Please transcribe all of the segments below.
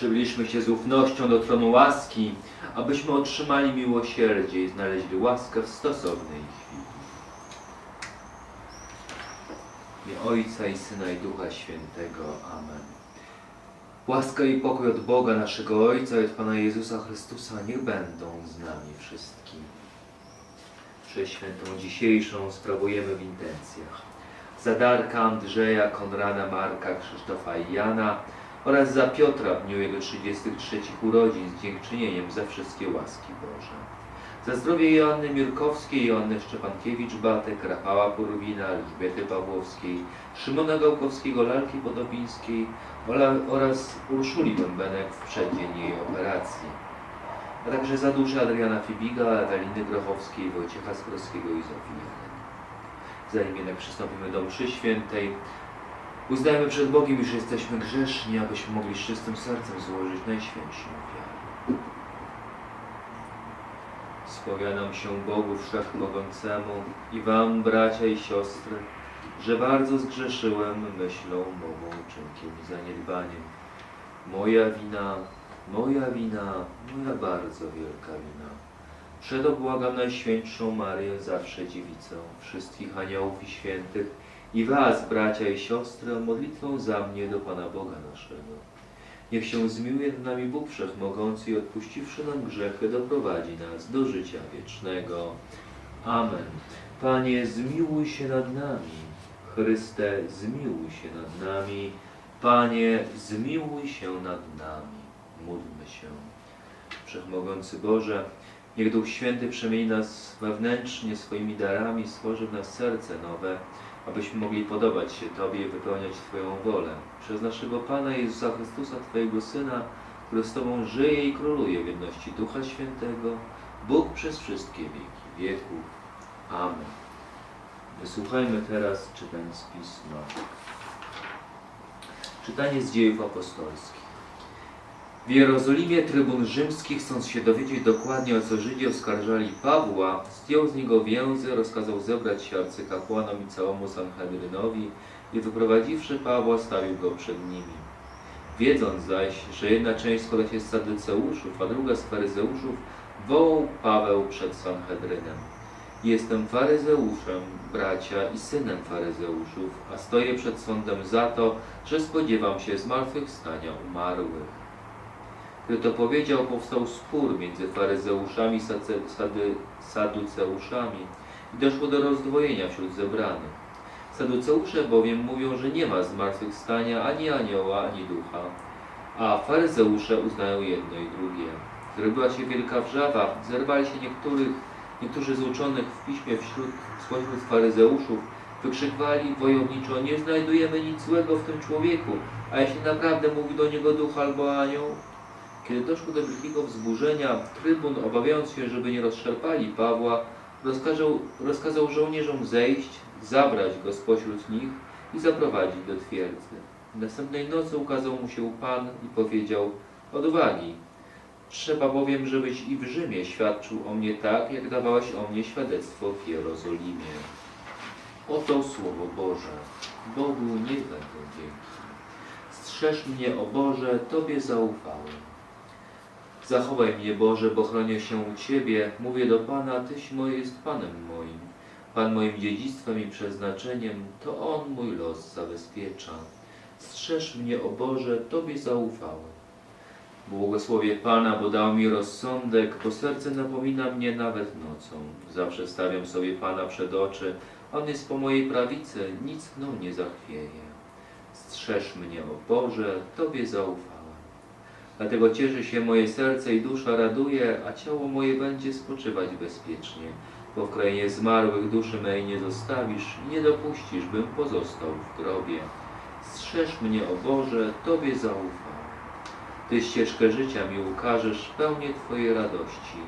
Przybliżmy się z ufnością do tronu łaski, abyśmy otrzymali miłosierdzie i znaleźli łaskę w stosownej chwili. Imię Ojca i Syna i Ducha Świętego. Amen. Łaska i pokój od Boga naszego Ojca i od Pana Jezusa Chrystusa niech będą z nami wszystkimi. Przeświętą dzisiejszą sprawujemy w intencjach. Za Darka, Andrzeja, Konrada, Marka, Krzysztofa i Jana oraz za Piotra w dniu jego 33 urodzin z dziękczynieniem za wszystkie łaski Boże. Za zdrowie Joanny Mirkowskiej, Joanny Szczepankiewicz-Batek, Rafała Porwina, Elżbiety Pawłowskiej, Szymona Gałkowskiego, Lalki Podobińskiej oraz Urszuli Bębenek w przeddzień jej operacji. A także za duszę Adriana Fibiga, Eweliny Grochowskiej, Wojciecha Skrowskiego i Zofii Jelen. Zanim jednak przystąpimy do mszy świętej, uznajmy przed Bogiem, iż jesteśmy grzeszni, abyśmy mogli z czystym sercem złożyć najświętszą ofiarę. Spowiadam się Bogu Wszechmogącemu i Wam, bracia i siostry, że bardzo zgrzeszyłem myślą, mową, uczynkiem i zaniedbaniem. Moja wina, moja wina, moja bardzo wielka wina. Przeto błagam Najświętszą Marię, zawsze dziewicę, wszystkich aniołów i świętych i Was, bracia i siostry, o modlitwę za mnie do Pana Boga naszego. Niech się zmiłuje nad nami Bóg Wszechmogący i odpuściwszy nam grzechy, doprowadzi nas do życia wiecznego. Amen. Panie, zmiłuj się nad nami. Chryste, zmiłuj się nad nami. Panie, zmiłuj się nad nami. Módlmy się. Wszechmogący Boże, niech Duch Święty przemieni nas wewnętrznie swoimi darami, stworzy w nas serce nowe, abyśmy mogli podobać się Tobie i wypełniać Twoją wolę. Przez naszego Pana Jezusa Chrystusa, Twojego Syna, który z Tobą żyje i króluje w jedności Ducha Świętego, Bóg przez wszystkie wieki wieków. Amen. Wysłuchajmy teraz czytań z Pisma. Czytanie z dziejów apostolskich. W Jerozolimie trybun rzymski, chcąc się dowiedzieć dokładnie o co Żydzi oskarżali Pawła, zdjął z niego więzy, rozkazał zebrać się arcykapłanom i całemu Sanhedrynowi i wyprowadziwszy Pawła, stawił go przed nimi. Wiedząc zaś, że jedna część składa się z sadyceuszów, a druga z faryzeuszów, wołał Paweł przed Sanhedrynem. Jestem faryzeuszem, bracia, i synem faryzeuszów, a stoję przed sądem za to, że spodziewam się zmartwychwstania umarłych. Gdy to powiedział, powstał spór między faryzeuszami i saduceuszami i doszło do rozdwojenia wśród zebranych. Saduceusze bowiem mówią, że nie ma zmartwychwstania ani anioła, ani ducha, a faryzeusze uznają jedno i drugie. Zrobiła się wielka wrzawa, zerwali się niektórych, niektórzy z uczonych w piśmie wśród, spośród faryzeuszów, wykrzykowali wojowniczo, nie znajdujemy nic złego w tym człowieku, a jeśli naprawdę mówi do niego duch albo anioł, kiedy doszło do wielkiego wzburzenia, trybun, obawiając się, żeby nie rozszarpali Pawła, rozkazał, rozkazał żołnierzom zejść, zabrać go spośród nich i zaprowadzić do twierdzy. Następnej nocy ukazał mu się Pan i powiedział, odwagi, trzeba bowiem, żebyś i w Rzymie świadczył o mnie tak, jak dawałeś o mnie świadectwo w Jerozolimie. Oto Słowo Boże. Bogu niech będą dzięki. Strzeż mnie, o Boże, Tobie zaufałem. Zachowaj mnie, Boże, bo chronię się u Ciebie. Mówię do Pana, Tyś moje jest Panem moim. Pan moim dziedzictwem i przeznaczeniem, to On mój los zabezpiecza. Strzeż mnie, o Boże, Tobie zaufałem. Błogosławię Pana, bo dał mi rozsądek, bo serce napomina mnie nawet nocą. Zawsze stawiam sobie Pana przed oczy, On jest po mojej prawicy, nic mną nie zachwieje. Strzeż mnie, o Boże, Tobie zaufałem. Dlatego cieszy się moje serce i dusza raduje, a ciało moje będzie spoczywać bezpiecznie, bo w krainie zmarłych duszy mej nie zostawisz i nie dopuścisz, bym pozostał w grobie. Strzeż mnie, o Boże, Tobie zaufałem. Ty ścieżkę życia mi ukażesz, pełnię Twojej radości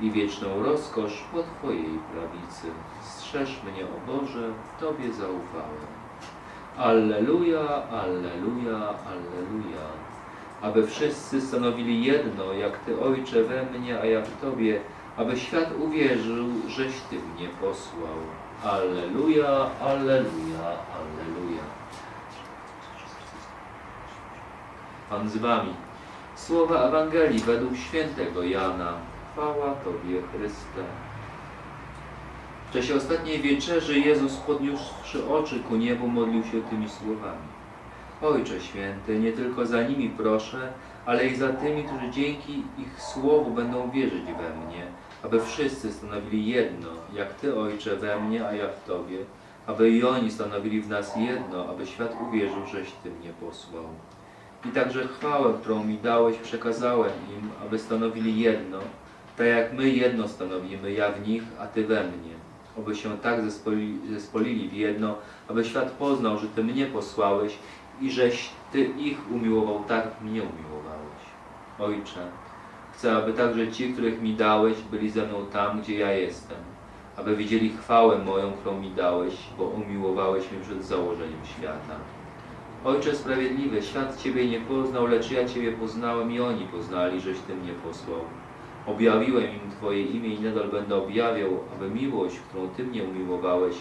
i wieczną rozkosz po Twojej prawicy. Strzeż mnie, o Boże, Tobie zaufałem. Alleluja, alleluja, alleluja. Aby wszyscy stanowili jedno, jak Ty, Ojcze, we mnie, a ja w Tobie, aby świat uwierzył, żeś Ty mnie posłał. Alleluja, alleluja, alleluja. Pan z Wami. Słowa Ewangelii według świętego Jana. Chwała Tobie, Chryste. W czasie ostatniej wieczerzy Jezus podniósłszy oczy ku niebu modlił się tymi słowami. Ojcze Święty, nie tylko za nimi proszę, ale i za tymi, którzy dzięki ich słowu będą wierzyć we mnie, aby wszyscy stanowili jedno, jak Ty, Ojcze, we mnie, a ja w Tobie, aby i oni stanowili w nas jedno, aby świat uwierzył, żeś Ty mnie posłał. I także chwałę, którą mi dałeś, przekazałem im, aby stanowili jedno, tak jak my jedno stanowimy, ja w nich, a Ty we mnie. Oby się tak zespoli, zespolili w jedno, aby świat poznał, że Ty mnie posłałeś i żeś Ty ich umiłował tak, mnie umiłowałeś. Ojcze, chcę, aby także ci, których mi dałeś, byli ze mną tam, gdzie ja jestem, aby widzieli chwałę moją, którą mi dałeś, bo umiłowałeś mnie przed założeniem świata. Ojcze Sprawiedliwy, świat Ciebie nie poznał, lecz ja Ciebie poznałem i oni poznali, żeś Ty mnie posłał. Objawiłem im Twoje imię i nadal będę objawiał, aby miłość, którą Ty mnie umiłowałeś,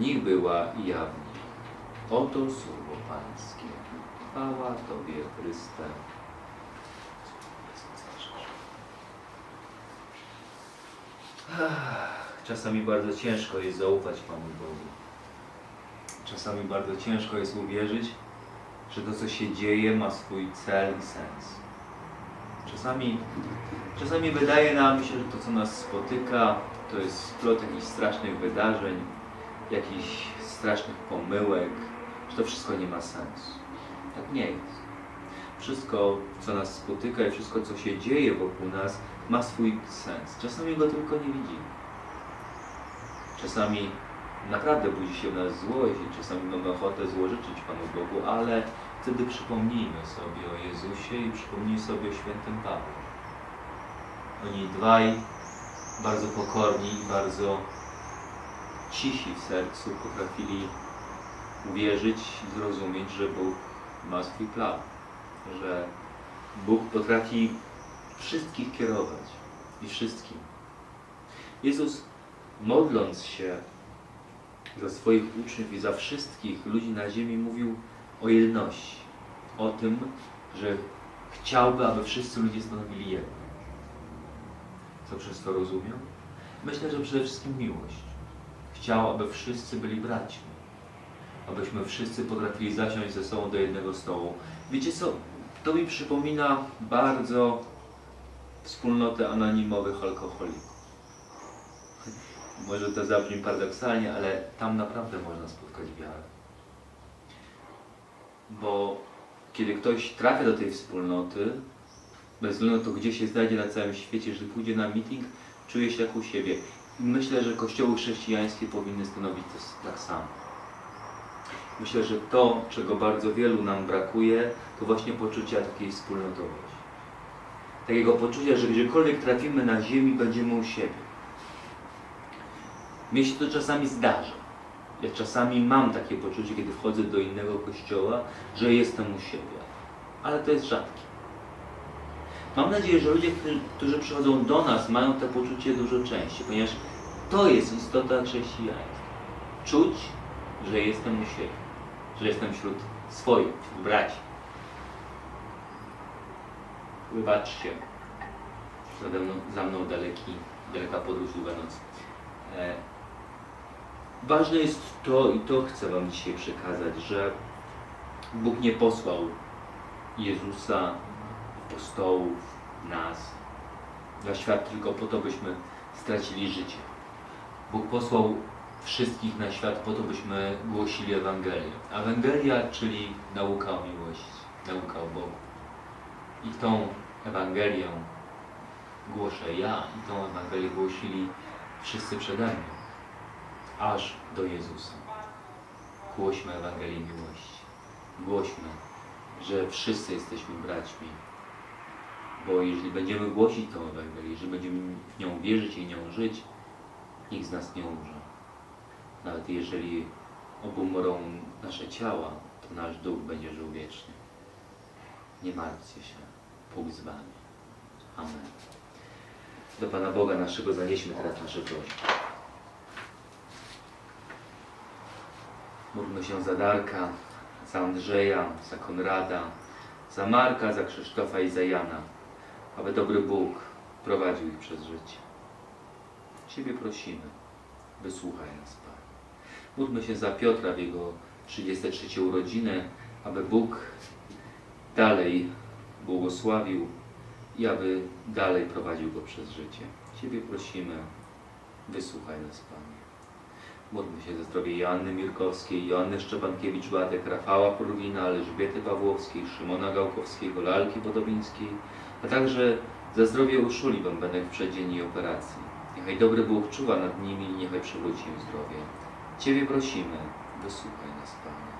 nich była i. Oto słowo Pańskie. Chwała Tobie, Chryste. Czasami bardzo ciężko jest zaufać Panu Bogu. Czasami bardzo ciężko jest uwierzyć, że to, co się dzieje, ma swój cel i sens. Czasami, czasami wydaje nam się, że to, co nas spotyka, to jest splot jakichś strasznych wydarzeń, jakichś strasznych pomyłek, że to wszystko nie ma sensu. Tak nie jest. Wszystko, co nas spotyka i wszystko, co się dzieje wokół nas, ma swój sens. Czasami go tylko nie widzimy. Czasami naprawdę budzi się w nas złość i czasami mamy ochotę złożyczyć Panu Bogu, ale wtedy przypomnijmy sobie o Jezusie i przypomnijmy sobie o świętym Pawle. Oni dwaj, bardzo pokorni i bardzo cisi w sercu, potrafili uwierzyć i zrozumieć, że Bóg ma swój plan, że Bóg potrafi wszystkich kierować i wszystkim. Jezus, modląc się za swoich uczniów i za wszystkich ludzi na ziemi, mówił o jedności, o tym, że chciałby, aby wszyscy ludzie stanowili jedno. Co przez to rozumiał? Myślę, że przede wszystkim miłość. Chciał, aby wszyscy byli braćmi. Abyśmy wszyscy potrafili zasiąść ze sobą do jednego stołu. Wiecie co? To mi przypomina bardzo wspólnotę anonimowych alkoholików. Może to zabrzmi paradoksalnie, ale tam naprawdę można spotkać wiarę. Bo kiedy ktoś trafia do tej wspólnoty, bez względu na to, gdzie się znajdzie na całym świecie, że pójdzie na meeting, czuje się jak u siebie. Myślę, że kościoły chrześcijańskie powinny stanowić to tak samo. Myślę, że to, czego bardzo wielu nam brakuje, to właśnie poczucia takiej wspólnotowości. Takiego poczucia, że gdziekolwiek trafimy na ziemi, będziemy u siebie. Mnie się to czasami zdarza. Ja czasami mam takie poczucie, kiedy wchodzę do innego kościoła, że jestem u siebie. Ale to jest rzadkie. Mam nadzieję, że ludzie, którzy- przychodzą do nas, mają to poczucie dużo częściej, ponieważ to jest istota chrześcijańska. Czuć, że jestem u siebie, że jestem wśród swoich, wśród braci. Wybaczcie, za mną, za mną daleki, daleka podróż długa noc. E, ważne jest to, i to chcę Wam dzisiaj przekazać, że Bóg nie posłał Jezusa, apostołów, nas, na świat tylko po to, byśmy stracili życie. Bóg posłał wszystkich na świat po to, byśmy głosili Ewangelię. Ewangelia, czyli nauka o miłości, nauka o Bogu. I tą Ewangelię głoszę ja i tą Ewangelię głosili wszyscy przede mną, aż do Jezusa. Głośmy Ewangelię miłości. Głośmy, że wszyscy jesteśmy braćmi. Bo jeżeli będziemy głosić tą Ewangelię, jeżeli będziemy w nią wierzyć i nią żyć, nikt z nas nie umrze. Nawet jeżeli obumrą nasze ciała, to nasz duch będzie żył wiecznie. Nie martwcie się. Bóg z Wami. Amen. Do Pana Boga naszego zanieśmy teraz nasze prośby. Módlmy się za Darka, za Andrzeja, za Konrada, za Marka, za Krzysztofa i za Jana, aby dobry Bóg prowadził ich przez życie. Ciebie prosimy, wysłuchaj nas, Panie. Módlmy się za Piotra w jego 33 urodziny, aby Bóg dalej błogosławił i aby dalej prowadził go przez życie. Ciebie prosimy, wysłuchaj nas, Panie. Módlmy się za zdrowie Joanny Mirkowskiej, Joanny Szczepankiewicz, Beatek Rafała Porwina, Elżbiety Pawłowskiej, Szymona Gałkowskiego, Lalki Podobińskiej, a także za zdrowie Urszuli Bębenek w przeddziennej operacji. Niechaj dobry Bóg czuwa nad nimi i niechaj przywróci im zdrowie. Ciebie prosimy, wysłuchaj nas, Panie.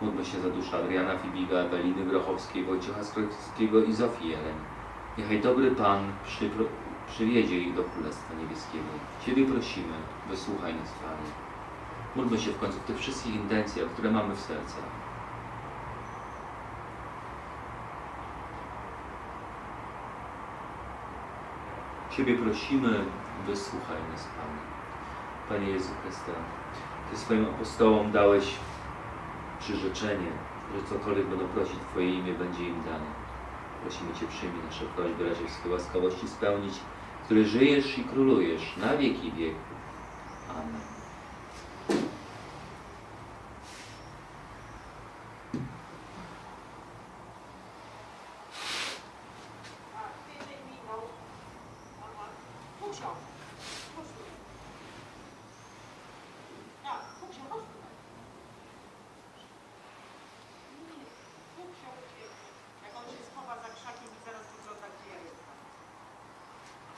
Módlmy się za duszę Adriana Fibiga, Eweliny Grochowskiej, Wojciecha Skrojewskiego i Zofii Jelen. Niechaj dobry Pan przypro, przywiedzie ich do Królestwa Niebieskiego. Ciebie prosimy, wysłuchaj nas, Panie. Módlmy się w końcu w tych wszystkich intencjach, które mamy w sercach. Ciebie prosimy, wysłuchaj nas, Panie. Panie Jezu Chryste, Ty swoim apostołom dałeś przyrzeczenie, że cokolwiek będą prosić Twoje imię, będzie im dane. Prosimy Cię, przyjmij nasze prośby, w swojej łaskawości spełnić, który żyjesz i królujesz na wieki wieków. Amen.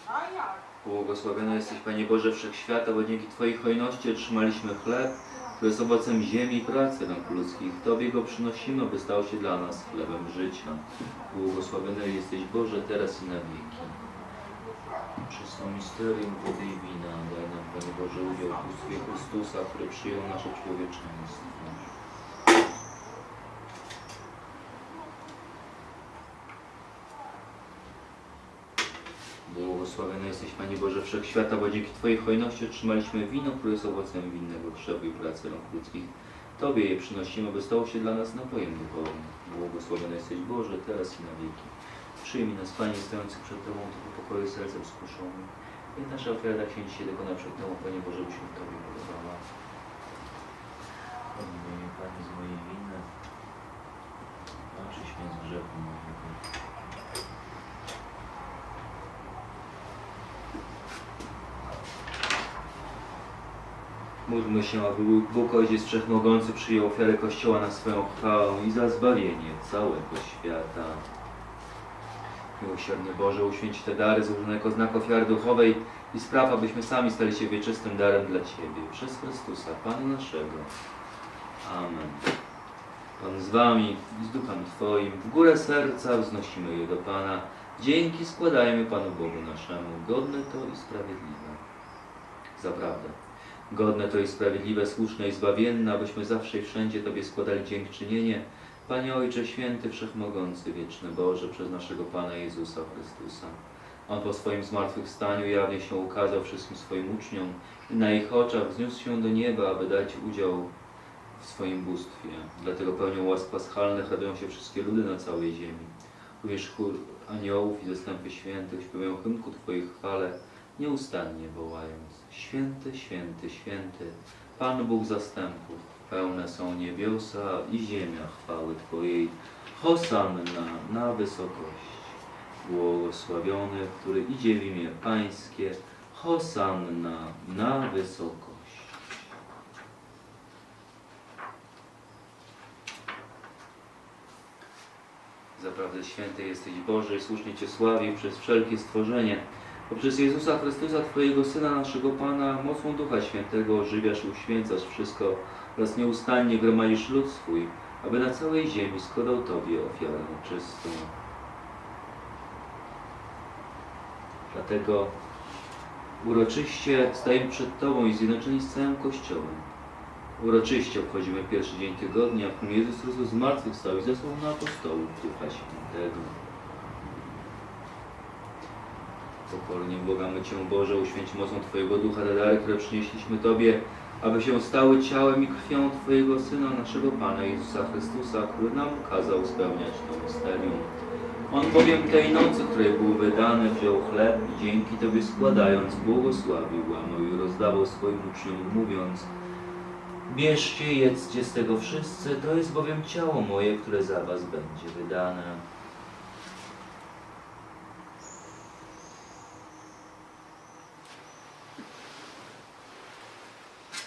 A jak? Błogosławiony jesteś, Panie Boże Wszechświata, bo dzięki Twojej hojności otrzymaliśmy chleb, który jest owocem ziemi i pracy rąk ludzkich. Tobie go przynosimy, by stał się dla nas chlebem życia. Błogosławiony jesteś Boże, teraz i na wieki. Przez to misterium wody i wina daj nam, Panie Boże, udział w bóstwie Chrystusa, który przyjął nasze człowieczeństwo. Błogosławiony jesteś, Panie Boże Wszechświata, bo dzięki Twojej hojności otrzymaliśmy wino, które jest owocem winnego krzewu i pracy rąk ludzkich. Tobie je przynosimy, by stało się dla nas napojem duchowym. Błogosławiony jesteś Boże, teraz i na wieki. Przyjmij nas, Panie, stojących przed Tobą, tylko pokoju sercem skruszonym. I nasza ofiara się dzisiaj dokona przed Tobą, Panie Boże, by się Tobie podobała. Odmówienie, Panie, z mojej winy. Oczyś mnie z grzechu mojego. Módlmy się, aby Bóg Ojciec Wszechmogący przyjął ofiarę Kościoła na swoją chwałę i za zbawienie całego świata. Miłosierny Boże, uświęć te dary złożone jako znak ofiary duchowej i spraw, abyśmy sami stali się wieczystym darem dla Ciebie. Przez Chrystusa, Pana naszego. Amen. Pan z Wami z Duchem Twoim. W górę serca wznosimy je do Pana. Dzięki składajmy Panu Bogu naszemu. Godne to i sprawiedliwe. Zaprawdę. Godne to i sprawiedliwe, słuszne i zbawienne, abyśmy zawsze i wszędzie Tobie składali dziękczynienie. Panie Ojcze Święty, Wszechmogący, Wieczny Boże, przez naszego Pana Jezusa Chrystusa. On po swoim zmartwychwstaniu jawnie się ukazał wszystkim swoim uczniom i na ich oczach wzniósł się do nieba, aby dać udział w swoim bóstwie. Dlatego pełnią łask paschalnych radują się wszystkie ludy na całej ziemi. Również chór aniołów i zastępy świętych śpiewają hymn ku Twojej chwale, nieustannie wołając Święty, święty, święty, Pan Bóg zastępów, pełne są niebiosa i ziemia chwały Twojej. Hosanna na wysokość. Błogosławiony, który idzie w imię Pańskie. Hosanna na wysokość. Zaprawdę święty jesteś Boże i słusznie Cię sławi przez wszelkie stworzenie. Poprzez Jezusa Chrystusa, Twojego Syna, naszego Pana, mocą Ducha Świętego ożywiasz i uświęcasz wszystko oraz nieustannie gromadzisz lud swój, aby na całej ziemi składał Tobie ofiarę czystą. Dlatego uroczyście stajemy przed Tobą i zjednoczeni z całym Kościołem. Uroczyście obchodzimy pierwszy dzień tygodnia, w którym Jezus Chrystus zmartwychwstał i zesłał na apostołów Ducha Świętego. Pokornie błagamy Cię, Boże, uświęć mocą Twojego Ducha te dary, które przynieśliśmy Tobie, aby się stały ciałem i krwią Twojego Syna, naszego Pana Jezusa Chrystusa, który nam kazał spełniać to misterium. On bowiem tej nocy, której był wydany, wziął chleb i dzięki Tobie składając, błogosławił, łamał i rozdawał swoim uczniom, mówiąc Bierzcie, jedzcie z tego wszyscy, to jest bowiem ciało moje, które za Was będzie wydane.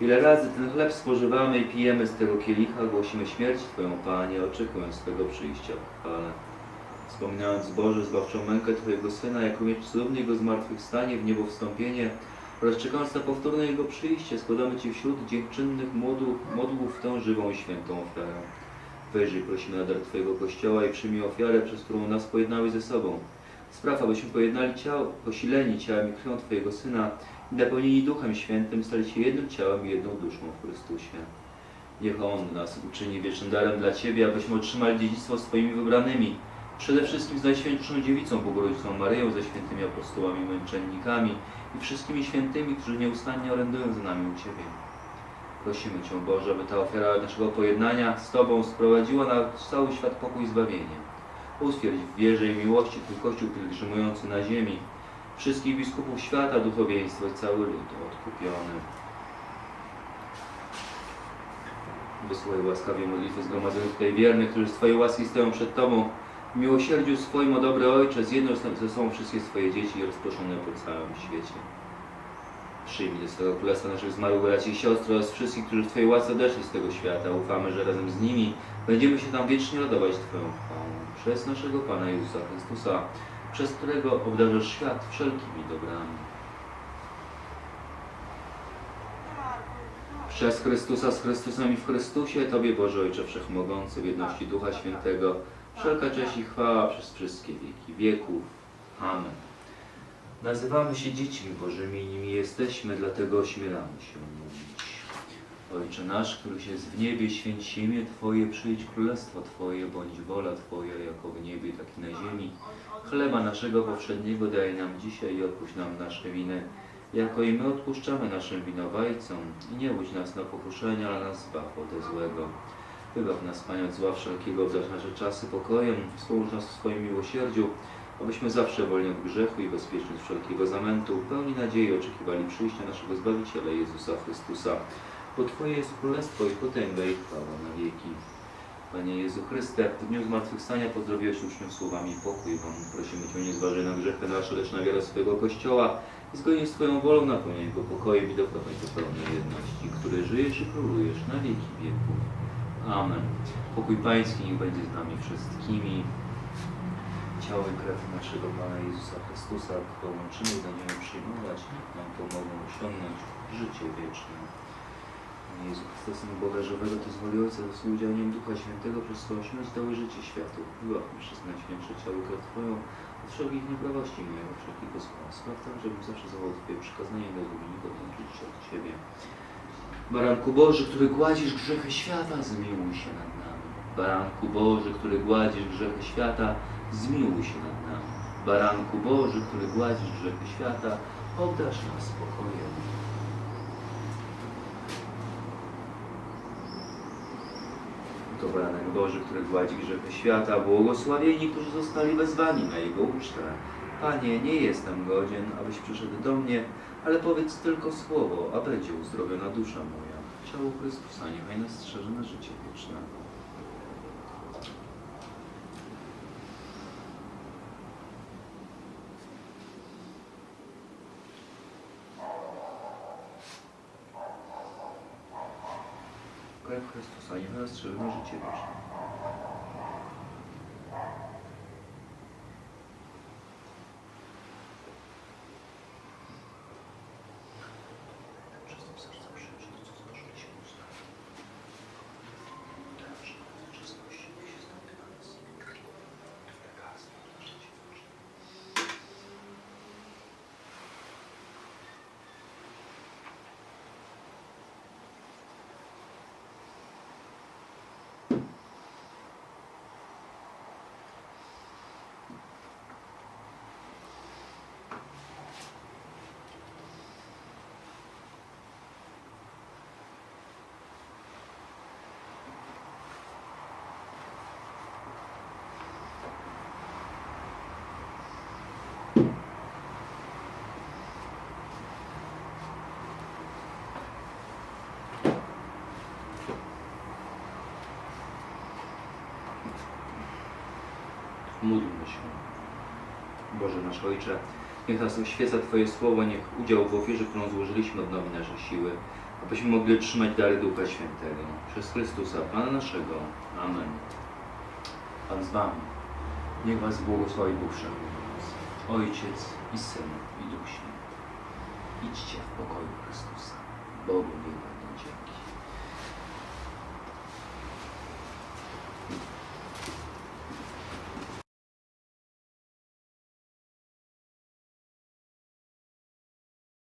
Ile razy ten chleb spożywamy i pijemy z tego kielicha, głosimy śmierć Twoją, Panie, oczekując Twego przyjścia chwale. Wspominając Boże, zbawczą mękę Twojego Syna, jako miecz cudowny Jego zmartwychwstanie w niebo wstąpienie oraz czekając na powtórne Jego przyjście, składamy Ci wśród dziękczynnych modłów, tę żywą i świętą ofiarę. Wyjrzyj, prosimy na dar Twojego Kościoła i przyjmij ofiarę, przez którą nas pojednałeś ze sobą. Spraw, abyśmy pojednali ciało, posileni ciałem i krwią Twojego Syna napełnieni Duchem Świętym stali się jednym ciałem i jedną duszą w Chrystusie. Niech On nas uczyni wiecznym darem dla Ciebie, abyśmy otrzymali dziedzictwo swoimi wybranymi, przede wszystkim z Najświętszą Dziewicą Bogorodzicą Maryją, ze świętymi apostołami, męczennikami i wszystkimi świętymi, którzy nieustannie orędują za nami u Ciebie. Prosimy Cię, Boże, aby ta ofiara naszego pojednania z Tobą sprowadziła na cały świat pokój i zbawienie. Utwierdź w wierze i miłości Twój Kościół pielgrzymujący na ziemi, wszystkich biskupów świata, duchowieństwo i cały lud odkupiony. Wysłuchaj łaskawie modlitwy zgromadzonych tutaj wiernych, którzy z Twojej łaski stoją przed Tobą. W miłosierdziu swoim, o dobry Ojcze, zjednoc ze sobą wszystkie swoje dzieci rozproszone po całym świecie. Przyjmij do swego królestwa naszych zmarłych braci i siostry oraz wszystkich, którzy w Twojej łasce odeszli z tego świata. Ufamy, że razem z nimi będziemy się tam wiecznie radować Twoją chwałą. Przez naszego Pana Jezusa Chrystusa, przez którego obdarzasz świat wszelkimi dobrami. Przez Chrystusa, z Chrystusem i w Chrystusie, Tobie Boże Ojcze Wszechmogący, w jedności Ducha Świętego, wszelka cześć i chwała przez wszystkie wieki wieków. Amen. Nazywamy się dziećmi Bożymi nimi jesteśmy, dlatego ośmielamy się mówić. Ojcze nasz, któryś jest w niebie, święć imię Twoje, przyjdź królestwo Twoje, bądź wola Twoja, jako w niebie, tak i na ziemi. Chleba naszego powszedniego daj nam dzisiaj i odpuść nam nasze winy, jako i my odpuszczamy naszym winowajcom. I nie łudź nas na pokuszenie, ale nas zbaw ode złego. Wybaw nas, Panie, od zła wszelkiego, obdarz nasze czasy pokojem, wspomóż nas w swoim miłosierdziu, abyśmy zawsze wolni od grzechu i bezpieczni od wszelkiego zamętu, pełni nadziei oczekiwali przyjścia naszego Zbawiciela Jezusa Chrystusa. Bo Twoje jest królestwo i potęga i chwała na wieki. Panie Jezu Chryste, w dniu zmartwychwstania pozdrowiłeś uczniów słowami pokój Wam. Prosimy Cię, nie zważaj na grzechy nasze, lecz na wiarę swojego Kościoła i zgodnie z Twoją wolą napełniaj go pokojem i doprowadź do pełnej jedności, który żyjesz i królujesz na wieki wieków. Amen. Pokój Pański niech będzie z nami wszystkimi. Ciało i krew naszego Pana Jezusa Chrystusa, połączymy i będziemy przyjmować, niech nam pomogą osiągnąć życie wieczne. Jezu Chryste, Synu Boga żywego, Ty zwoli Ojca z współdziałaniem Ducha Świętego przez swoją śmierć dały życie światu. Była przez Najświętsze ciało i krew Twoją od wszelkich nieprawości mojego, wszelkiego zła. Spraw tak, żebym zawsze zachował Twoje przykazanie do nikogo nie żyć od Ciebie. Baranku Boży, który gładzisz grzechy świata, zmiłuj się nad nami. Baranku Boży, który gładzisz grzechy świata, zmiłuj się nad nami. Baranku Boży, który gładzisz grzechy świata, obdarz nas spokojem. To baranek Boży, który gładzi grzechy świata, błogosławieni, którzy zostali wezwani na Jego ucztę. Panie, nie jestem godzien, abyś przyszedł do mnie, ale powiedz tylko słowo, a będzie uzdrowiona dusza moja. Ciało Chrystusa niechaj nas strzeże na życie wieczne. Krew Na życie wieczne. Przez tym serce przyjdzie Módlmy się. Boże nasz Ojcze, niech nas oświeca Twoje słowo, niech udział w ofierze, którą złożyliśmy odnowi nasze siły, abyśmy mogli otrzymać dary Ducha Świętego. Przez Chrystusa, Pana naszego. Amen. Pan z Wami. Niech Was błogosławi Bóg Ojciec i Syn i Duch Święty. Idźcie w pokoju Chrystusa. Bogu niech.